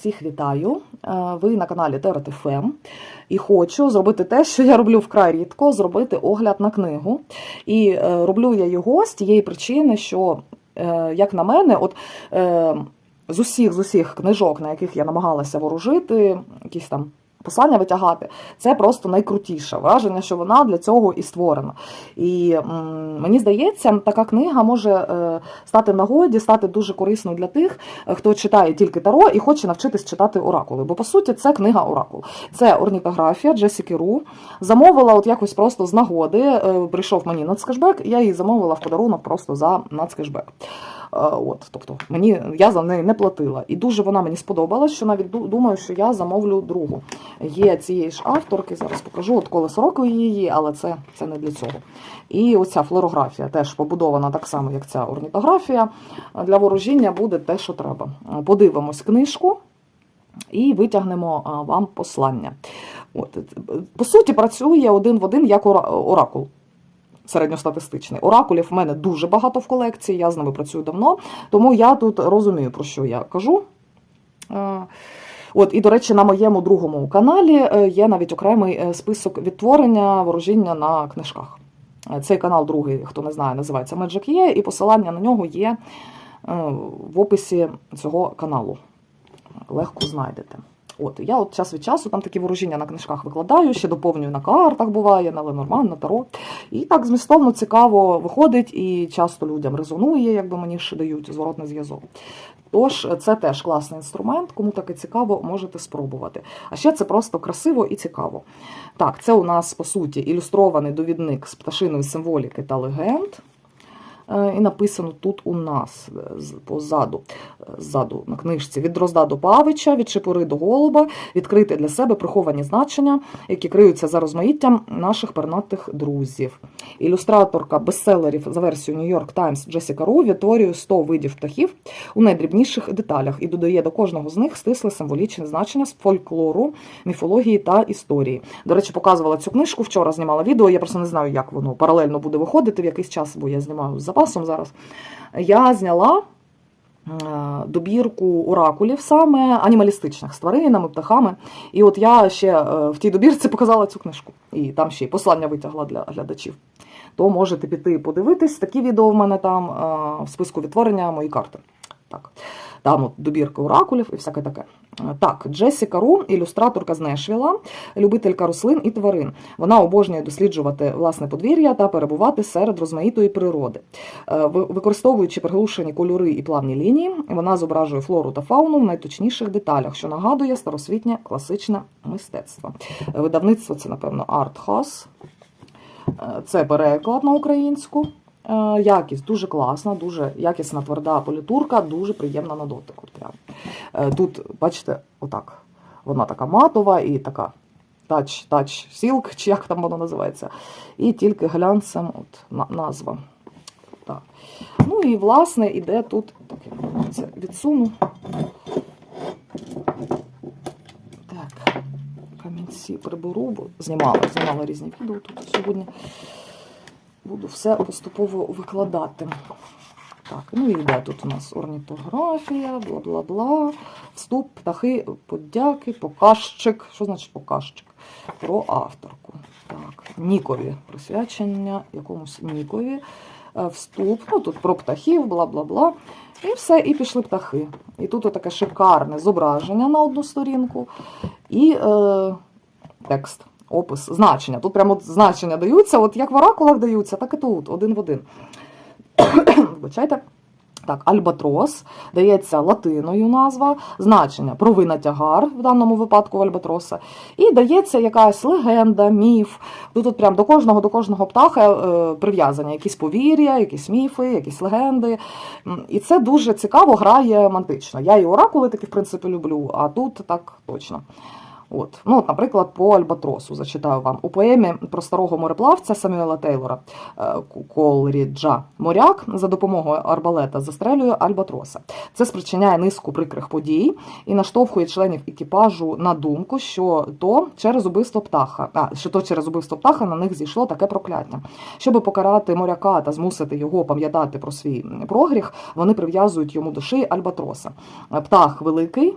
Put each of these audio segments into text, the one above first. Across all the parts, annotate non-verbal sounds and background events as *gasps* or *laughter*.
Всіх вітаю! Е, Ви на каналі TerraTFM і хочу зробити те, що я роблю вкрай рідко, зробити огляд на книгу. І е, роблю я його з тієї причини, що, е, як на мене, от з усіх з усіх книжок, на яких я намагалася ворожити, якісь там послання витягати, це просто найкрутіше враження, що вона для цього і створена. І м, мені здається, така книга може е, стати нагоді, стати дуже корисною для тих, е, хто читає тільки таро і хоче навчитись читати оракули. Бо по суті це книга оракул. Це орнітографія Джесіки Ру. Замовила от якось просто з нагоди. е, Прийшов мені нацкешбек, я її замовила в подарунок просто за нацкешбек. Е, От, тобто мені я за неї не платила. І дуже вона мені сподобалась, що навіть думаю, що я замовлю другу. Є цієї ж авторки, зараз покажу, от колесо року її, але це, це не для цього. І оця флорографія теж побудована так само, як ця орнітографія. Для ворожіння буде те, що треба. Подивимось книжку і витягнемо вам послання. От, е, по суті, працює один в один як оракул. Середньостатистичний. Оракулів в мене дуже багато в колекції, я з ними працюю давно, тому я тут розумію, про що я кажу. Е, От, і, до речі, на моєму другому каналі е, є навіть окремий е, список відтворення ворожіння на книжках. Цей канал другий, хто не знає, називається Magic є, і посилання на нього є в описі цього каналу. Легко знайдете. От, я от час від часу там такі ворожіння на книжках викладаю, ще доповнюю на картах буває, на Ленорман, на Таро. І так змістовно цікаво виходить і часто людям резонує, якби мені ще дають зворотний зв'язок. Тож це теж класний інструмент, кому таке цікаво, можете спробувати. А ще це просто красиво і цікаво. Так, це у нас по суті ілюстрований довідник з пташиної символіки та легенд. Е, І написано тут у нас е, позаду, е, ззаду на книжці від дрозда до павича, від шипури до голуба, відкрити для себе приховані значення, які криються за розмаїттям наших пернатих друзів. Ілюстраторка бестселерів за версією New York Times Джесіка Ру відтворює 100 видів птахів у найдрібніших деталях і додає до кожного з них стисле символічне значення з фольклору, міфології та історії. До речі, показувала цю книжку вчора, знімала відео. Я просто не знаю, як воно паралельно буде виходити в якийсь час, бо я знімаю з запасом зараз. Я зняла е, добірку оракулів саме анімалістичних з тваринами, птахами. І от я ще е, в тій добірці показала цю книжку. І там ще й послання витягла для глядачів. То можете піти подивитись. Такі відео в мене там е, в списку відтворення мої карти. Так. Там от добірка оракулів і всяке таке. Так, Джесіка Ру, ілюстраторка з Нешвіла, любителька рослин і тварин. Вона обожнює досліджувати власне подвір'я та перебувати серед розмаїтої природи. Е, Використовуючи приглушені кольори і плавні лінії, вона зображує флору та фауну в найточніших деталях, що нагадує старосвітнє класичне мистецтво. Видавництво це, напевно, Артхас. Е, Це переклад на українську. Е, Якість дуже класна, дуже якісна тверда політурка, дуже приємна на дотик. От прям. Е, Тут, бачите, отак. Вона така матова і така тач, тач сілк, чи як там воно називається. І тільки глянцем от, назва. Так. Ну і власне іде тут. Так, я це відсуну. Так, камінці приберу, бо знімала, знімала різні відео тут сьогодні. Буду все поступово викладати. Так, ну і йде тут у нас орнітографія, бла-бла-бла. Вступ, птахи, подяки, показчик. Що значить показчик? Про авторку. Так, Нікові. Присвячення якомусь Нікові. Е, Вступ, ну тут про птахів, бла-бла-бла. І все, і пішли птахи. І тут таке шикарне зображення на одну сторінку. І е, текст, опис, значення. Тут прямо значення даються, от як в оракулах даються, так і тут, один в один. *coughs* Вибачайте. Так, альбатрос дається латиною назва, значення провина тягар в даному випадку в альбатроса. І дається якась легенда, міф. Тут от прям до кожного до кожного птаха е, прив'язання, якісь повір'я, якісь міфи, якісь легенди. І це дуже цікаво грає мантично. Я і оракули такі, в принципі, люблю, а тут так точно. От. Ну, от, наприклад, по Альбатросу зачитаю вам. У поемі про старого мореплавця Самюела Тейлора е, Колріджа моряк за допомогою арбалета застрелює Альбатроса. Це спричиняє низку прикрих подій і наштовхує членів екіпажу на думку, що то через убивство птаха, а що то через убивство птаха на них зійшло таке прокляття. Щоб покарати моряка та змусити його пам'ятати про свій прогріх, вони прив'язують йому до шиї Альбатроса. Птах великий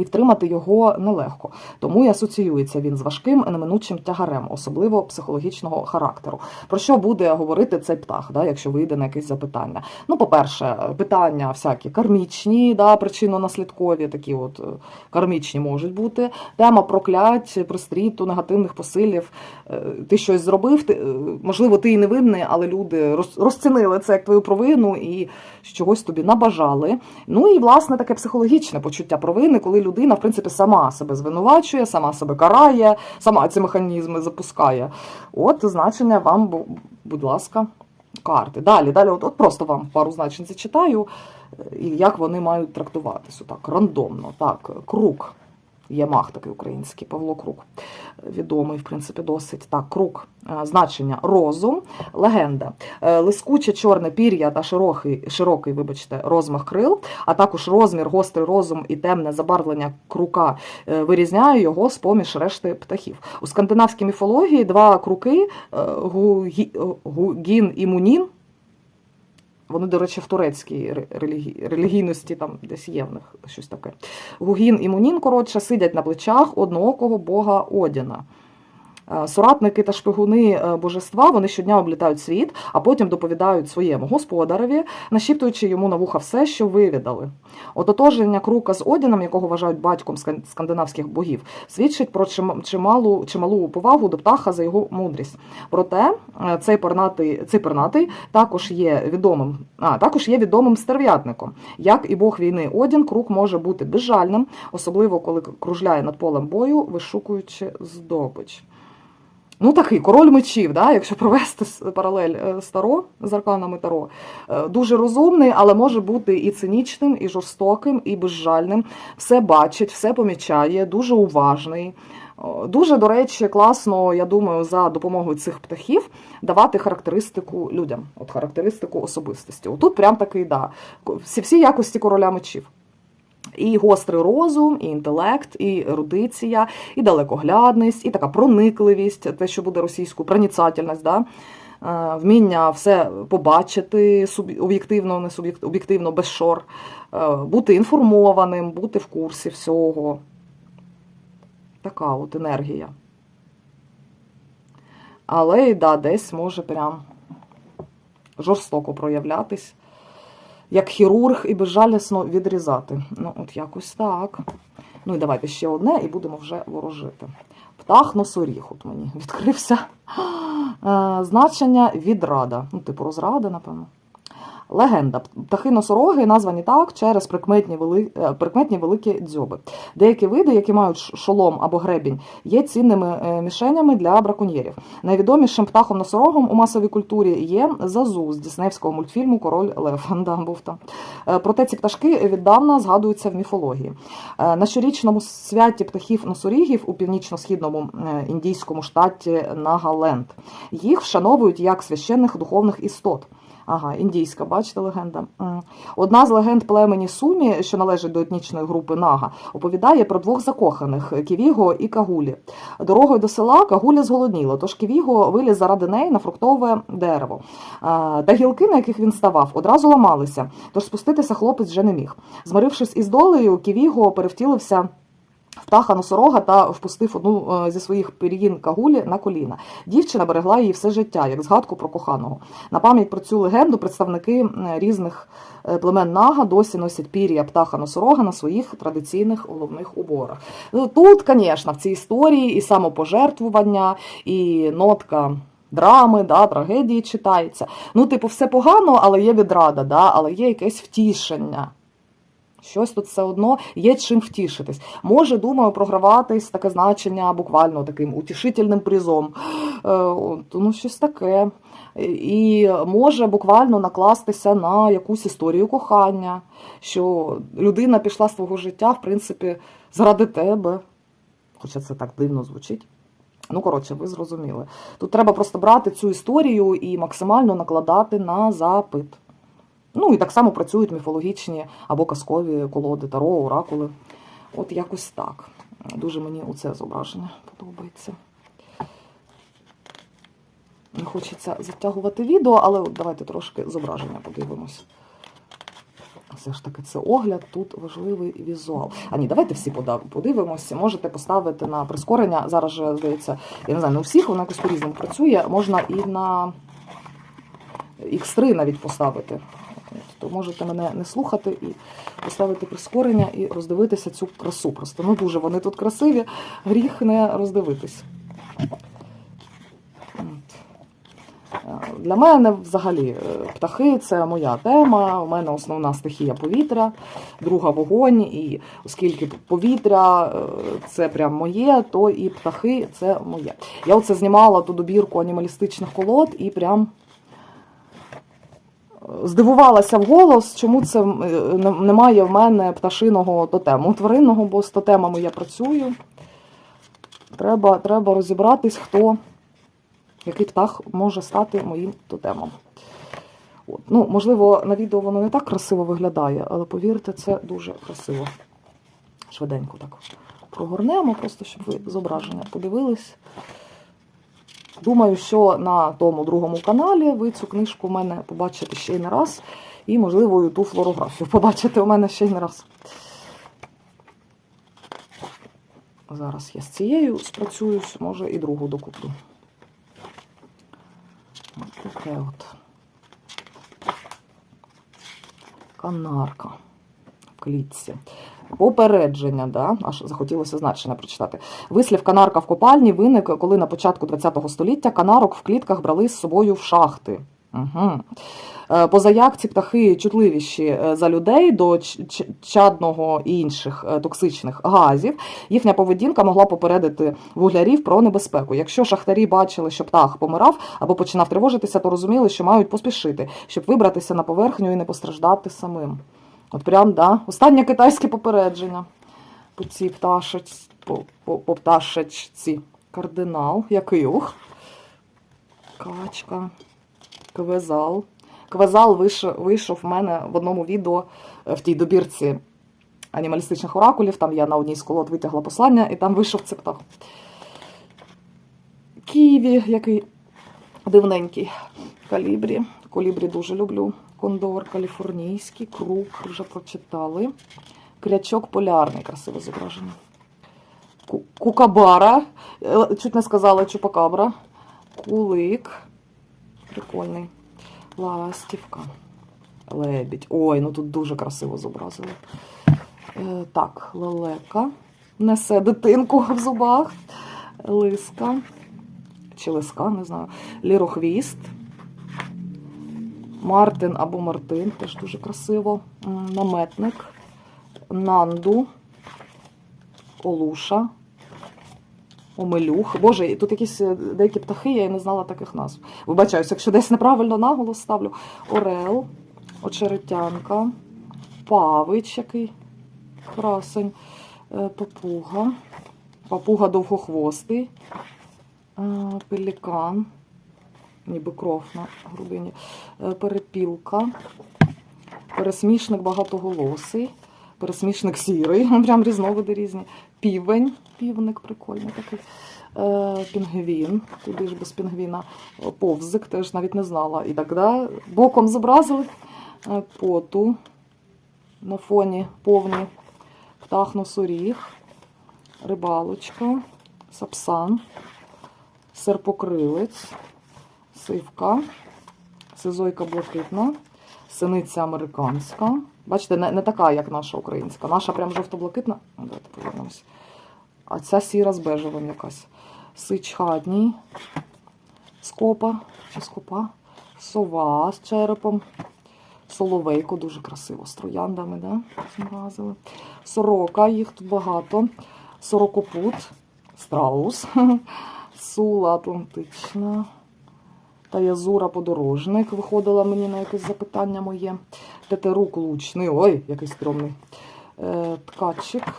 і втримати його нелегко. Тому і асоціюється він з важким неминучим тягарем, особливо психологічного характеру. Про що буде говорити цей птах, да, якщо вийде на якесь запитання? Ну, по-перше, питання всякі кармічні, да, причинно-наслідкові, такі от е, кармічні можуть бути. Тема проклять, пристріту, негативних посилів. Е, Ти щось зробив, ти, е, можливо, ти і не винний, але люди розцінили це як твою провину і чогось тобі набажали. Ну і власне таке психологічне почуття провини, коли людина, в принципі, сама себе звинувачує, сама себе карає, сама ці механізми запускає. От значення вам, будь ласка, карти. Далі, далі, от, от просто вам пару значень зачитаю, е, і як вони мають трактуватися. Так, рандомно. Так, круг. Є мах такий український, Павло Круг. Відомий, в принципі, досить. Так, круг. Е, Значення розум, легенда. Е, Лискуче чорне пір'я та широкий, широкий, вибачте, розмах крил, а також розмір, гострий розум і темне забарвлення крука е, вирізняє його з поміж решти птахів. У скандинавській міфології два круки Гугі- Гугін і Мунін. Вони, до речі, в турецькій релігій, релігійності там десь є в них щось таке. Гугін і Мунін, коротше, сидять на плечах одноокого бога Одіна. Е, Соратники та шпигуни е, божества вони щодня облітають світ, а потім доповідають своєму господареві, нашіптуючи йому на вуха все, що вивідали. Ототоження крука з Одіном, якого вважають батьком скан- скандинавських богів, свідчить про чималу, чималу повагу до птаха за його мудрість. Проте е, цей пернатий, цей пернатий також є відомим, а, також є відомим стерв'ятником. Як і бог війни Одін, круг може бути безжальним, особливо коли кружляє над полем бою, вишукуючи здобич. Ну, такий король мечів, да, якщо провести паралель е, з арканами Таро. Е, Дуже розумний, але може бути і цинічним, і жорстоким, і безжальним. Все бачить, все помічає, дуже уважний. Дуже, до речі, класно, я думаю, за допомогою цих птахів давати характеристику людям, от характеристику особистості. Отут прям такий, да, всі якості короля мечів. І гострий розум, і інтелект, і ерудиція, і далекоглядність, і така проникливість, те, що буде російською, проніцательність, да? Е, вміння все побачити об'єктивно, не суб'єк- об'єктивно, без шор, е, бути інформованим, бути в курсі всього. Така от енергія. Але да, десь може прям жорстоко проявлятись як хірург і безжалісно відрізати. Ну, от якось так. Ну і давайте ще одне, і будемо вже ворожити. Птах носоріг, от мені відкрився. *gasps* Е, значення відрада. Ну, типу розрада, напевно. Легенда. Птахи носороги названі так через прикметні, вели... е, прикметні великі дзьоби. Деякі види, які мають шолом або гребінь, є цінними е, мішенями для браконьєрів. Найвідомішим птахом носорогом у масовій культурі є Зазу з діснеївського мультфільму Король Лев. *laughs* Да, був там. Е, Проте ці пташки віддавна згадуються в міфології. На щорічному святі птахів носорігів у північно-східному індійському штаті Нагаленд. Їх вшановують як священних духовних істот. Ага, індійська, бачите, легенда. Одна з легенд племені Сумі, що належить до етнічної групи Нага, оповідає про двох закоханих Ківіго і Кагулі. Дорогою до села Кагуля зголодніла, тож Ківіго виліз заради неї на фруктове дерево. Та гілки, на яких він ставав, одразу ламалися, тож спуститися хлопець вже не міг. Змирившись із долею, Ківіго перевтілився. Птаха носорога та впустив одну е, зі своїх пір'їн кагулі на коліна. Дівчина берегла її все життя, як згадку про коханого. На пам'ять про цю легенду представники різних е, племен Нага досі носять пір'я птаха носорога на своїх традиційних головних уборах. Ну, Тут, звісно, в цій історії і самопожертвування, і нотка. Драми, да, трагедії читається. Ну, типу, все погано, але є відрада, да, але є якесь втішення. Щось тут все одно є чим втішитись. Може, думаю, програватись таке значення буквально таким утішительним призом. Е, ну, щось таке. І може буквально накластися на якусь історію кохання, що людина пішла з твого життя, в принципі, заради тебе. Хоча це так дивно звучить. Ну, коротше, ви зрозуміли. Тут треба просто брати цю історію і максимально накладати на запит. Ну і так само працюють міфологічні або казкові колоди, таро, оракули. От якось так. Дуже мені оце зображення подобається. Не хочеться затягувати відео, але давайте трошки зображення подивимось. все ж таки це огляд, тут важливий візуал. А ні, давайте всі подивимося. Можете поставити на прискорення. Зараз же, здається, я не знаю, не у всіх, воно якось по-різному працює. Можна і на X3 навіть поставити. То можете мене не слухати і поставити прискорення і роздивитися цю красу. Просто ну дуже вони тут красиві, гріх не роздивитись. Е, Для мене взагалі е, птахи це моя тема. У мене основна стихія повітря, друга вогонь. І оскільки повітря е, це прям моє, то і птахи це моє. Я оце знімала ту добірку анімалістичних колод і прям здивувалася вголос, чому це е, немає в мене пташиного тотему. Тваринного, бо з тотемами я працюю. Треба, треба розібратись, хто який птах може стати моїм тотемом. От. Ну, можливо, на відео воно не так красиво виглядає, але повірте, це дуже красиво. Швиденько так прогорнемо, просто щоб ви зображення подивились. Думаю, що на тому другому каналі ви цю книжку в мене побачите ще й не раз. І, можливо, і ту флорографію *laughs* побачите у мене ще й не раз. Зараз я з цією спрацююсь, може і другу докуплю. Ось таке от. Канарка в клітці. Попередження, да? аж захотілося значення прочитати. Вислів канарка в копальні виник, коли на початку ХХ століття канарок в клітках брали з собою в шахти. Угу. Позаяк ці птахи чутливіші е, за людей до чадного і інших е, токсичних газів. Їхня поведінка могла попередити вуглярів про небезпеку. Якщо шахтарі бачили, що птах помирав або починав тривожитися, то розуміли, що мають поспішити, щоб вибратися на поверхню і не постраждати самим. От прям, да, останнє китайське попередження по цій пташець, по, по, по пташечці. Кардинал, який ух. Качка, квезал. Квезал вийшов, вийшов в мене в одному відео е, в тій добірці анімалістичних оракулів. Там я на одній з колод витягла послання, і там вийшов цей птах. Києві, який дивненький. Калібрі. Колібрі дуже люблю. Кондор каліфорнійський, круг вже прочитали. Крячок полярний, красиве зображення. Ку- Кукабара. Е, Чуть не сказала чупакабра. Кулик. Прикольний. Ластівка. Лебідь. Ой, ну тут дуже красиво зобразили. Е, так, лелека. Несе дитинку в зубах. Лиска. Чи лиска, не знаю. Лірохвіст. Мартин або Мартин, теж дуже красиво. Наметник. Нанду. Олуша. Омелюх. Боже, тут якісь е, деякі птахи, я і не знала таких назв. Вибачаюся, якщо десь неправильно наголос ставлю. Орел, очеретянка, павич який красень, е, папуга, папуга довгохвостий, е, пелікан, ніби кров на грудині, е, перепілка, пересмішник багатоголосий, пересмішник сірий, прям різновиди різні. Півень, півник прикольний такий. Е, пінгвін, куди ж без пінгвіна. Повзик, теж навіть не знала. І так, да? боком зобразили. Е, поту. На фоні повні птах носоріг, рибалочка, сапсан, серпокрилець, сивка, сизойка блакитна, синиця американська. Бачите, не, не така, як наша українська. Наша прям жовто-блакитна. Ну, Давайте повернемося. А ця сіра з бежевим якась. Сич хатній, скопа скопа, сова з черепом, соловейко, дуже красиво, з трояндами, да? зобразили. Сорока, їх тут багато. Сорокопут, страус, *laughs* сула атлантична. Та язура подорожник виходила мені на якесь запитання моє. Тетерук лучний. Ой, який стрьомний. Е, ткачик,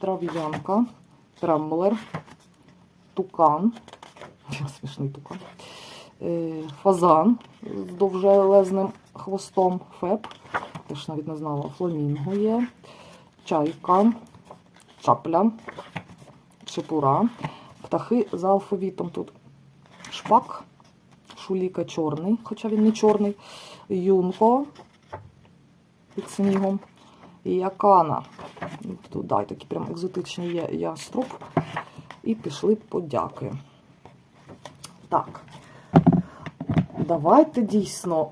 трав'янка, тремблер, тукан. Смішний тукан. Е, фазан з довжелезним хвостом феб. Теж навіть не знала. Фламінго є. Чайка, чапля, чепура. Птахи за алфавітом тут шпак, шуліка чорний, хоча він не чорний, юнко, під снігом. І якана. Тут дай такі прям екзотичні є яструб. І пішли подяки. Так. Давайте дійсно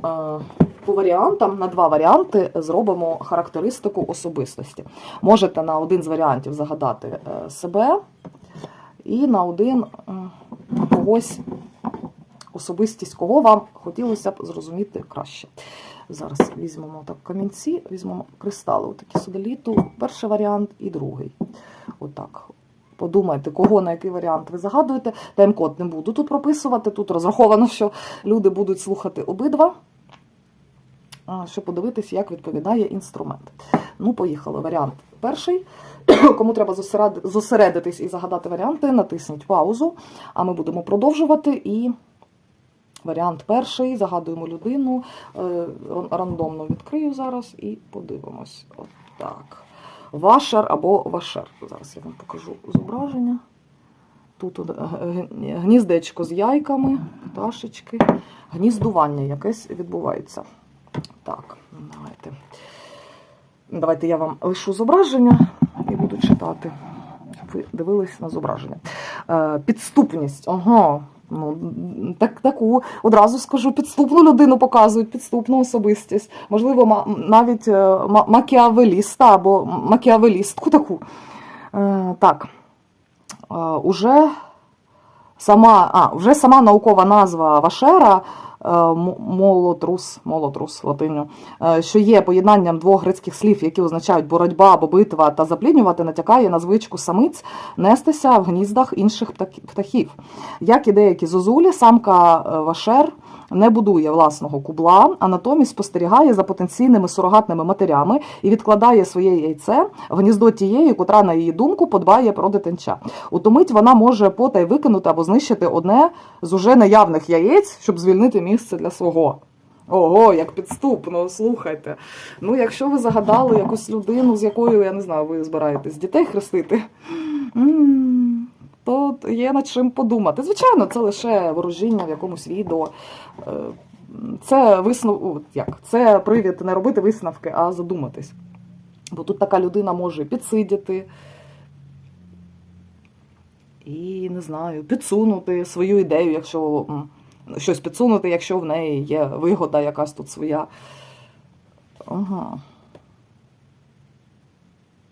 е, по варіантам на два варіанти зробимо характеристику особистості. Можете на один з варіантів загадати е, себе і на один когось особистість, кого вам хотілося б зрозуміти краще. Зараз візьмемо так камінці, візьмемо кристали, отакі судоліту, перший варіант і другий. Отак. Подумайте, кого на який варіант ви загадуєте. Тайм-код не буду тут прописувати. Тут розраховано, що люди будуть слухати обидва, щоб подивитись, як відповідає інструмент. Ну, поїхали. Варіант перший. *clears throat* Кому треба зосередитись і загадати варіанти, натисніть паузу, а ми будемо продовжувати. І варіант перший. Загадуємо людину. Е, Рандомно відкрию зараз і подивимось. Отак. Вашер або вашер. Зараз я вам покажу зображення. Тут е, г- гніздечко з яйками, пташечки, гніздування якесь відбувається. Так, давайте. Давайте я вам лишу зображення і буду читати, ви дивились на зображення. Е, підступність. Ага. Ну, так, таку одразу скажу, підступну людину показують, підступну особистість. Можливо, навіть е, ма- макіавеліста або макіавелістку таку. Е, так. Уже сама, а, вже сама наукова назва Вашера е, молотрус, молотрус латиню, е, що є поєднанням двох грецьких слів, які означають боротьба або битва та запліднювати, натякає на звичку самиць нестися в гніздах інших птахів. Як і деякі зозулі, самка е, Вашер не будує власного кубла, а натомість спостерігає за потенційними сурогатними матерями і відкладає своє яйце в гніздо тієї, котра, на її думку, подбає про дитинча. У мить вона може потай викинути або знищити одне з уже наявних яєць, щоб звільнити місце для свого. Ого, як підступно, слухайте. Ну, якщо ви загадали якусь людину, з якою, я не знаю, ви збираєтесь дітей хрестити, то є над чим подумати. Звичайно, це лише ворожіння в якомусь відео. Е, Це виснов... як? Це привід не робити висновки, а задуматись. Бо тут така людина може підсидіти і, не знаю, підсунути свою ідею, якщо щось підсунути, якщо в неї є вигода якась тут своя. Ага.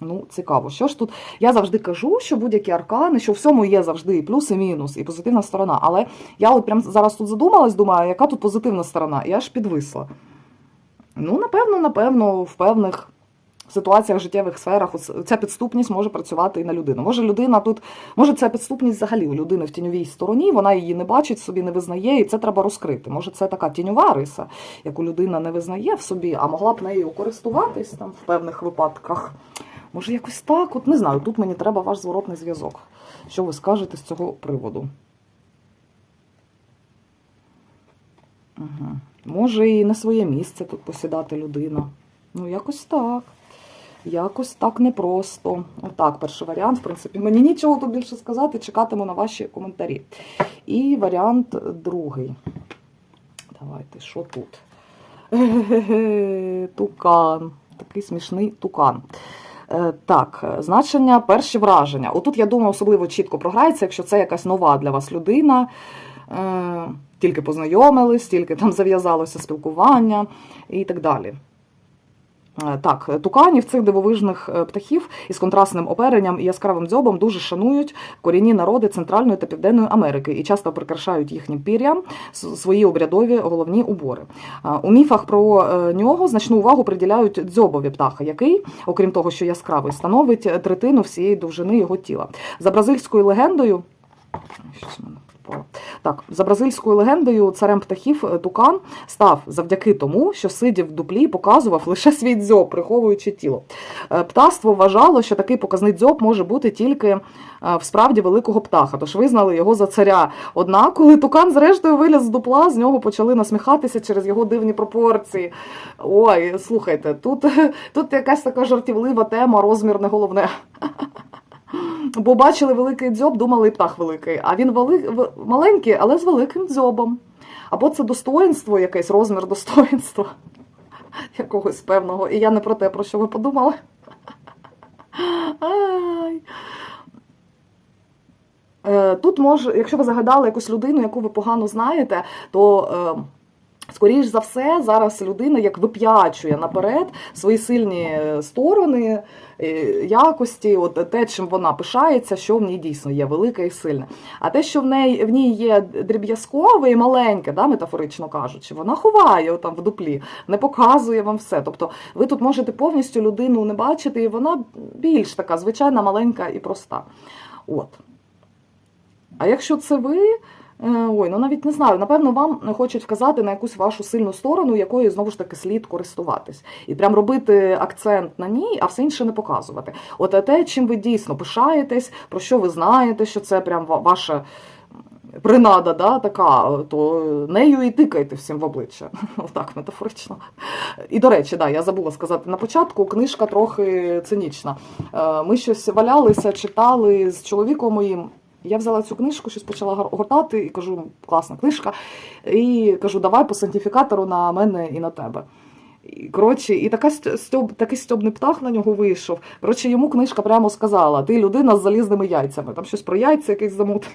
Ну, цікаво. Що ж тут? Я завжди кажу, що будь-які аркани, що в всьому є завжди і плюс, і мінус, і позитивна сторона. Але я от прям зараз тут задумалась, думаю, яка тут позитивна сторона, і аж підвисла. Ну, напевно, напевно, в певних ситуаціях, життєвих сферах ця підступність може працювати і на людину. Може, людина тут, може, ця підступність взагалі у людини в тіньовій стороні, вона її не бачить, собі не визнає, і це треба розкрити. Може, це така тіньова риса, яку людина не визнає в собі, а могла б нею користуватись там в певних випадках. Може, якось так? От не знаю, тут мені треба ваш зворотний зв'язок. Що ви скажете з цього приводу? Угу. Може, і на своє місце тут посідати людина. Ну, якось так. Якось так непросто. Отак, перший варіант. В принципі, мені нічого тут більше сказати, чекатиму на ваші коментарі. І варіант другий. Давайте, що тут? *laughs* Тукан. Такий смішний тукан. Е, Так, значення перші враження. Отут, я думаю, особливо чітко програється, якщо це якась нова для вас людина. Е, Тільки познайомились, тільки там зав'язалося спілкування і так далі. Е, Так, туканів цих дивовижних е, птахів із контрастним оперенням і яскравим дзьобом дуже шанують корінні народи Центральної та Південної Америки і часто прикрашають їхнім пір'ям свої обрядові головні убори. Е, У міфах про нього значну увагу приділяють дзьобові птаха, який, окрім того, що яскравий, становить третину всієї довжини його тіла. За бразильською легендою. Щось мене впало. Так, за бразильською легендою, царем птахів е, Тукан став завдяки тому, що сидів в дуплі і показував лише свій дзьоб, приховуючи тіло. Е, Птаство вважало, що такий показний дзьоб може бути тільки е, в справді великого птаха, тож визнали його за царя. Однак, коли Тукан зрештою виліз з дупла, з нього почали насміхатися через його дивні пропорції. Ой, слухайте, тут, *laughs* тут якась така жартівлива тема, розмір не головне. *laughs* Бо бачили великий дзьоб, думали і птах великий. А він вели... маленький, але з великим дзьобом. Або це достоинство якесь, розмір достоинства. *laughs* якогось певного. І я не про те, про що ви подумали. *laughs* Ай. Е, Тут може, якщо ви загадали якусь людину, яку ви погано знаєте, то е, скоріш за все зараз людина як вип'ячує наперед свої сильні сторони, е, якості, от те, чим вона пишається, що в ній дійсно є велике і сильне. А те, що в неї в ній є дріб'язкове і маленьке, да, метафорично кажучи, вона ховає там в дуплі, не показує вам все. Тобто ви тут можете повністю людину не бачити, і вона більш така звичайна, маленька і проста. От. А якщо це ви, е, ой, ну навіть не знаю, напевно, вам хочуть вказати на якусь вашу сильну сторону, якою знову ж таки слід користуватись. І прям робити акцент на ній, а все інше не показувати. От те, чим ви дійсно пишаєтесь, про що ви знаєте, що це прям ваша принада, да, така, то нею і тикайте всім в обличчя. *laughs* Отак метафорично. І до речі, да, я забула сказати на початку, книжка трохи цинічна. Е, Ми щось валялися, читали з чоловіком моїм. Я взяла цю книжку, щось почала гор- гортати і кажу, класна книжка. І кажу, давай по сантифікатору на мене і на тебе. І, коротше, і така стьоб, такий стьобний птах на нього вийшов. Коротше, йому книжка прямо сказала: ти людина з залізними яйцями. Там щось про яйця якесь замут.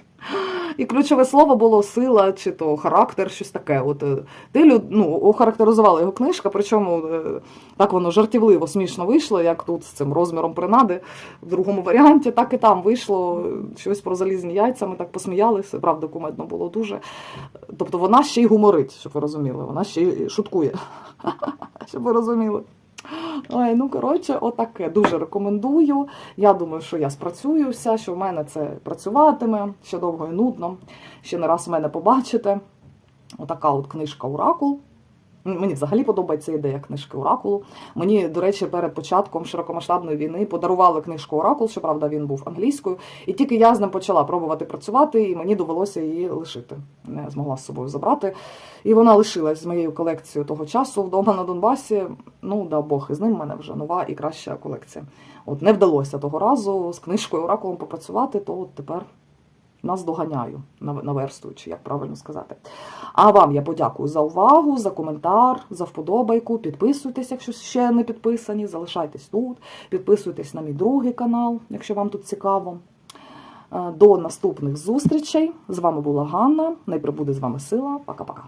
І ключове слово було сила чи то характер, щось таке. От е, ти ну, охарактеризувала його книжка, причому е, так воно жартівливо, смішно вийшло, як тут з цим розміром принади. В другому варіанті так і там вийшло е, щось про залізні яйця. Ми так посміялися. Правда, кумедно було дуже. Тобто вона ще й гуморить, щоб ви розуміли. Вона ще й шуткує, *laughs* щоб ви розуміли. Ой, ну коротше, отаке. Дуже рекомендую. Я думаю, що я спрацююся, що в мене це працюватиме ще довго і нудно. Ще не раз мене побачите. Отака от книжка Оракул. Мені взагалі подобається ідея книжки Оракулу. Мені, до речі, перед початком широкомасштабної війни подарували книжку Оракул, щоправда, він був англійською. І тільки я з ним почала пробувати працювати, і мені довелося її лишити. Не змогла з собою забрати. І вона лишилась з моєю колекцією того часу вдома на Донбасі. Ну, да Бог із ним в мене вже нова і краща колекція. От не вдалося того разу з книжкою Оракулом попрацювати, то от тепер нас доганяю, нав- наверстую, чи як правильно сказати. А вам я подякую за увагу, за коментар, за вподобайку. Підписуйтесь, якщо ще не підписані, залишайтесь тут, підписуйтесь на мій другий канал, якщо вам тут цікаво. Е, До наступних зустрічей. З вами була Ганна. Найприбуде з вами сила. Пока-пока.